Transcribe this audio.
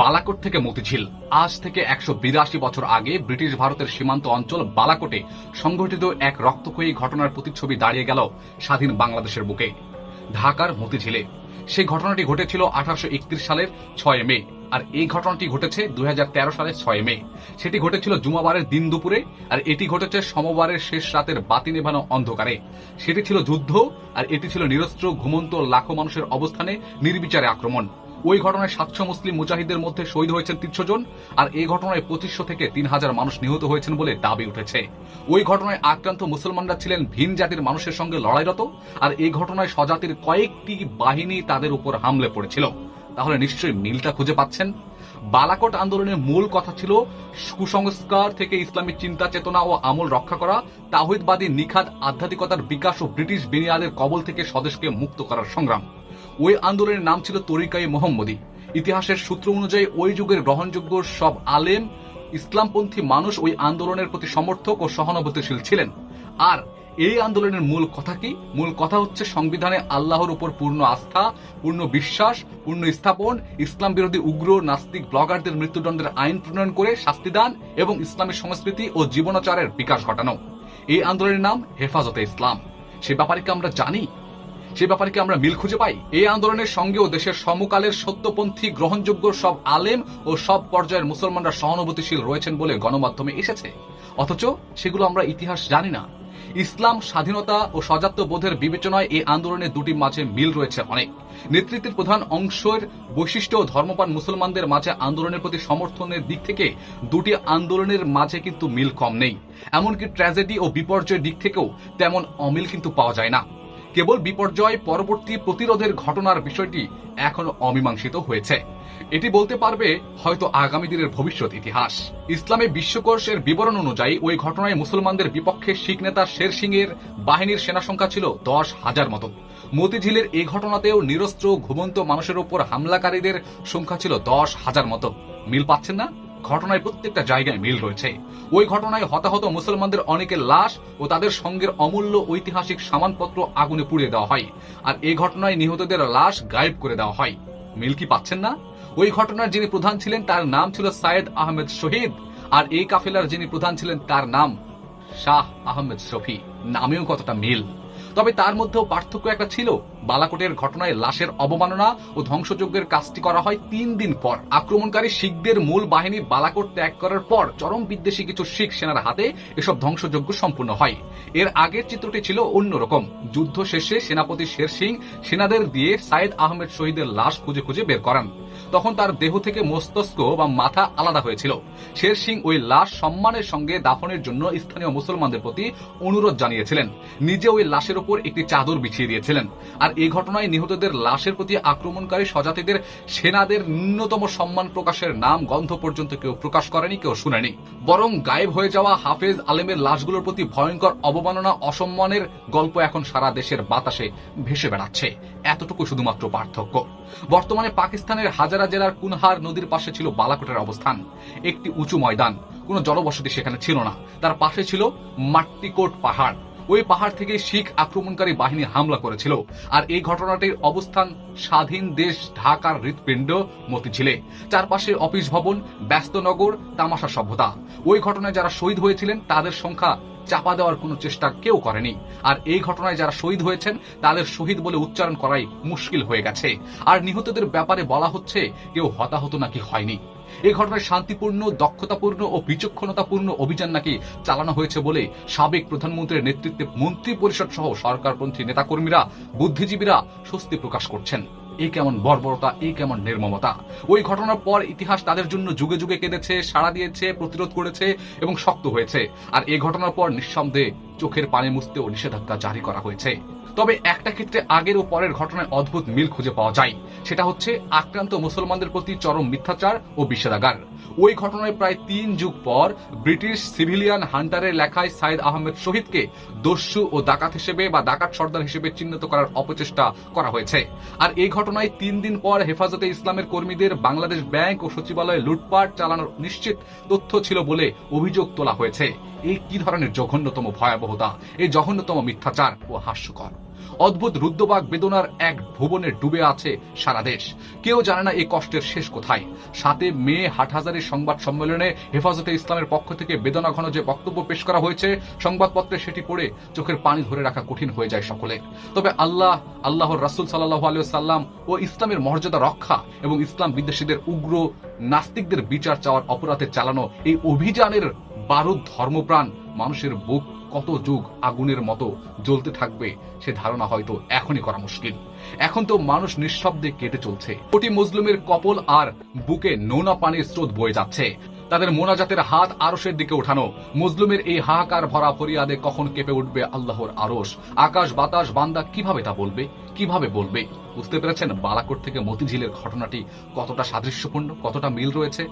বালাকোট থেকে মতিঝিল। আজ থেকে একশো বিরাশি বছর আগে ব্রিটিশ ভারতের সীমান্ত অঞ্চল বালাকোটে সংঘটিত এক রক্তক্ষয়ী ঘটনার প্রতিচ্ছবি দাঁড়িয়ে গেল স্বাধীন বাংলাদেশের বুকে। ঢাকার মতিঝিলে। সেই ঘটনাটি ঘটেছিল আঠারোশো একত্রিশ সালের ছয় মে আর এই ঘটনাটি ঘটেছে দুই হাজার তেরো সালের ছয় মে। সেটি ঘটেছিল জুমাবারের দিন দুপুরে আর এটি ঘটেছে সমবারের শেষ রাতের বাতি নেভানো অন্ধকারে। সেটি ছিল যুদ্ধ আর এটি ছিল নিরস্ত্র, ঘুমন্ত, লাখো মানুষের অবস্থানে নির্বিচারে আক্রমণ। ওই ঘটনায় সাতশো মুসলিম মুজাহিদের মধ্যে শহীদ হয়েছেন তিনশো জন, আর এই ঘটনায় পঁচিশশো থেকে তিন হাজার মানুষ নিহত হয়েছেন বলে দাবি উঠেছে। ওই ঘটনায় আক্রান্ত মুসলমানরা ছিলেন ভিন জাতির মানুষের সঙ্গে লড়াইরত, আর এই ঘটনায় স্বজাতির কয়েকটি বাহিনী তাদের উপর হামলে পড়েছিল। তাহলে নিশ্চয়ই মিলটা খুঁজে পাচ্ছেন? বালাকোট আন্দোলনের মূল কথা ছিল কুসংস্কার থেকে ইসলামী চিন্তা, চেতনা ও আমল রক্ষা করা তাহিদবাদী নিখাদ আধ্যাত্মিকতার বিকাশ ও ব্রিটিশ বিনিয়াদের কবল থেকে স্বদেশকে মুক্ত করার সংগ্রাম। ওই আন্দোলনের নাম ছিল তরিকাই মোহাম্মদী। ইতিহাসের সূত্র অনুযায়ী ওই যুগের গ্রহণযোগ্য সব আলেম, ইসলামপন্থী মানুষ ওই আন্দোলনের প্রতি সমর্থক ও সহানুভূতিশীল ছিলেন। আর এই আন্দোলনের মূল কথা কি? মূল কথা হচ্ছে সংবিধানে আল্লাহর উপর পূর্ণ আস্থা, পূর্ণ বিশ্বাস, পূর্ণ স্থাপন, ইসলাম বিরোধী উগ্র, নাস্তিক ব্লগারদের মৃত্যুদণ্ডের আইন প্রণয়ন করে শাস্তিদান এবং ইসলামী সংস্কৃতি ও জীবনাচারের বিকাশ ঘটানো। এই আন্দোলনের নাম হেফাজতে ইসলাম। সে ব্যাপারে কি আমরা জানি? সে ব্যাপারে কি আমরা মিল খুঁজে পাই, এই আন্দোলনের সঙ্গেও দেশের সমকালের সত্যপন্থী গ্রহণযোগ্য সব আলেম ও সব পর্যায়ের মুসলমানরা সহানুভূতিশীল রয়েছেন বলে গণমাধ্যমে এসেছে। অথচ সেগুলো আমরা ইতিহাস জানি না। ইসলাম, স্বাধীনতা ও সজাত্য বোধের বিবেচনায় এই আন্দোলনের দুটি মাঝে মিল রয়েছে অনেক। নেতৃত্বের প্রধান অংশের বৈশিষ্ট্য ধর্মপান মুসলমানদের মাঝে আন্দোলনের প্রতি সমর্থনের দিক থেকে দুটি আন্দোলনের মাঝে কিন্তু মিল কম নেই। এমনকি ট্র্যাজেডি ও বিপর্যয়ের দিক থেকেও তেমন অমিল কিন্তু পাওয়া যায় না। কেবল বিপর্যয় পরবর্তী প্রতিরোধের ঘটনার বিষয়টি এখনও অমীমাংসিত হয়েছে। এটি বলতে পারবে হয়তো আগামী দিনের ভবিষ্যৎ ইতিহাস। ইসলামী বিশ্বকোষের বিবরণ অনুযায়ী ওই ঘটনায় মুসলমানদের বিপক্ষে শিখ নেতা শের সিং এর বাহিনীর সেনা সংখ্যা ছিল দশ হাজার মতো। মতিঝিলের এই ঘটনাতেও নিরস্ত্র ঘুমন্ত মানুষের উপর হামলাকারীদের সংখ্যা ছিল দশ হাজার মতো। মিল পাচ্ছেন না? ঘটনায় প্রত্যেকটা জায়গায় মিল রয়েছে। ওই ঘটনায় হতাহত মুসলমানদের অনেকের লাশ ও তাদের সঙ্গের অমূল্য ঐতিহাসিক সামানপত্র আগুনে পুড়িয়ে দেওয়া হয়। আর এই ঘটনায় নিহতদের লাশ গায়েব করে দেওয়া হয়। মিল কি পাচ্ছেন না? ওই ঘটনার যিনি প্রধান ছিলেন তার নাম ছিল সায়েদ আহমেদ শহীদ। আর এই কাফেলার যিনি প্রধান ছিলেন তার নাম শাহ আহমেদ শফি। নামেও কতটা মিল। তবে তার মধ্যেও পার্থক্য একটা ছিল। বালাকোটের ঘটনায় লাশের অবমাননা ও ধ্বংসযজ্ঞের কাজটি করা হয় তিন দিন পর। আক্রমণকারী শিখদের মূল বাহিনী বালাকোট ত্যাগ করার পর চরম বিদ্বেষী কিছু শিখ সেনার হাতে এসব ধ্বংসযজ্ঞ সম্পূর্ণ হয়। এর আগের চিত্রটি ছিল অন্যরকম। যুদ্ধ শেষে সেনাপতি শের সিং সেনাদের দিয়ে সাইদ আহমেদ শহীদের লাশ খুঁজে খুঁজে বের করান। তখন তার দেহ থেকে মস্তিষ্ক বা মাথা আলাদা হয়েছিল। শের সিং ওই লাশ সম্মানের সঙ্গে দাফনের জন্য স্থানীয় মুসলমানদের প্রতি অনুরোধ জানিয়েছিলেন। নিজে ওই লাশের উপর একটি চাদর বিছিয়ে দিয়েছিলেন। আর এই ঘটনায় নিহতদের লাশের প্রতি আক্রমণকারী স্বজাতিদের সেনাদের ন্যূনতম সম্মান প্রকাশের নাম গন্ধ পর্যন্ত কেউ প্রকাশ করেনি, কেউ শুনেনি। বরং গায়েব হয়ে যাওয়া হাফেজ আলেমের লাশগুলোর প্রতি ভয়ঙ্কর অবমাননা, অসম্মানের গল্প এখন সারা দেশের বাতাসে ভেসে বেড়াচ্ছে। এতটুকু শুধুমাত্র পার্থক্য। বর্তমানে পাকিস্তানের হাজারা জেলার কুনহার নদীর পাশে ছিল বালাকোটের অবস্থান। একটি উঁচু ময়দান। কোনো জনবসতি সেখানে ছিল না। তার পাশে ছিল মাট্টিকোট পাহাড়। ওই পাহাড় থেকে শিখ আক্রমণকারী বাহিনী হামলা করেছিল। আর এই ঘটনাটির অবস্থান স্বাধীন দেশ ঢাকার হৃৎপিণ্ড মতিঝিলে। চারপাশে অফিস ভবন, ব্যস্ত নগর, তামাশা সভ্যতা। ওই ঘটনায় যারা শহীদ হয়েছিলেন, তাদের সংখ্যা চাপা দেওয়ার কোনো চেষ্টা কেউ করেনি। আর এই ঘটনায় যারা শহীদ হয়েছেন, তাদের শহীদ বলে উচ্চারণ করাই মুশকিল হয়ে গেছে। আর নিহতদের ব্যাপারে বলা হচ্ছে, কেউ হতাহত নাকি হয়নি। এই ঘটনায় শান্তিপূর্ণ, দক্ষতাপূর্ণ ও বিচক্ষণতাপূর্ণ অভিযান নাকি চালানো হয়েছে বলে সাবেক প্রধানমন্ত্রীর নেতৃত্বে মন্ত্রী পরিষদ সহ সরকারপন্থী নেতাকর্মীরা, বুদ্ধিজীবীরা স্বস্তি প্রকাশ করছেন। এই কেমন বর্বরতা এই কেমন নির্মমতা। ওই ঘটনার পর ইতিহাস তাদের জন্য যুগে যুগে কেঁদেছে, সাড়া দিয়েছে, প্রতিরোধ করেছে এবং শক্ত হয়েছে। আর এই ঘটনার পর নিঃসন্দেহে চোখের পানি মুছতেও নিষেধাজ্ঞা জারি করা হয়েছে। তবে একটা ক্ষেত্রে আগের ও পরের ঘটনায় অদ্ভুত মিল খুঁজে পাওয়া যায়। সেটা হচ্ছে আক্রান্ত মুসলমানদের প্রতি চরম মিথ্যাচার ও বিষেধাগার ওই ঘটনায় প্রায় তিন যুগ পর ব্রিটিশ সিভিলিয়ান হান্টারের লেখায় সাইদ আহমেদ শহীদকে দস্যু ও ডাকাত হিসেবে বা ডাকাত সর্দার হিসেবে চিহ্নিত করার অপচেষ্টা করা হয়েছে। আর এই ঘটনায় তিন দিন পর হেফাজতে ইসলামের কর্মীদের বাংলাদেশ ব্যাংক ও সচিবালয়ে লুটপাট চালানোর নিশ্চিত তথ্য ছিল বলে অভিযোগ তোলা হয়েছে। এই কি ধরনের জঘন্যতম ভয়াবহতা এই জঘন্যতম মিথ্যাচার ও হাস্যকর। অদ্ভুত রুদ্রবাগ বেদনার এক ভুবনে ডুবে আছে সারা দেশ। কেউ জানে না এই কষ্টের শেষ কোথায়। সাতে মে হাটহাজারির সংবাদ সম্মেলনে হেফাজতে ইসলামের পক্ষ থেকে বেদনা ঘন যে বক্তব্য পেশ করা হয়েছে, সংবাদপত্রে সেটি পড়ে চোখের পানি ধরে রাখা কঠিন হয়ে যায় সকলের। তবে আল্লাহ, আল্লাহর রাসুল সাল্লাহ আলিয়াল্লাম ও ইসলামের মর্যাদা রক্ষা এবং ইসলাম বিদ্বেষীদের উগ্র, নাস্তিকদের বিচার চাওয়ার অপরাধে চালানো এই অভিযানের বারুদ ধর্মপ্রাণ মানুষের বুক কত যুগ আগুনের মতো জ্বলতে থাকবে সে ধারণা হয়তো এখনই করা মুশকিল। এখন তো মানুষ নিঃশব্দে কেটে চলছে। কোটি মুসলিমের কপল আর বুকে নোনা পানির স্রোত বয়ে যাচ্ছে। তাদের মোনাজাতের হাত আরশের দিকে ওঠানো, মুসলিমের এই হাহাকার ভরা ফরিয়াদে কখন কেঁপে উঠবে আল্লাহর আরশ? আকাশ বাতাস বান্দা কীভাবে তা বলবে? কীভাবে বলবে? বুঝতে পেরেছেন বালাকোট থেকে মতিঝিলের ঘটনাটি কতটা সাদৃশ্যপূর্ণ, কতটা মিল রয়েছে?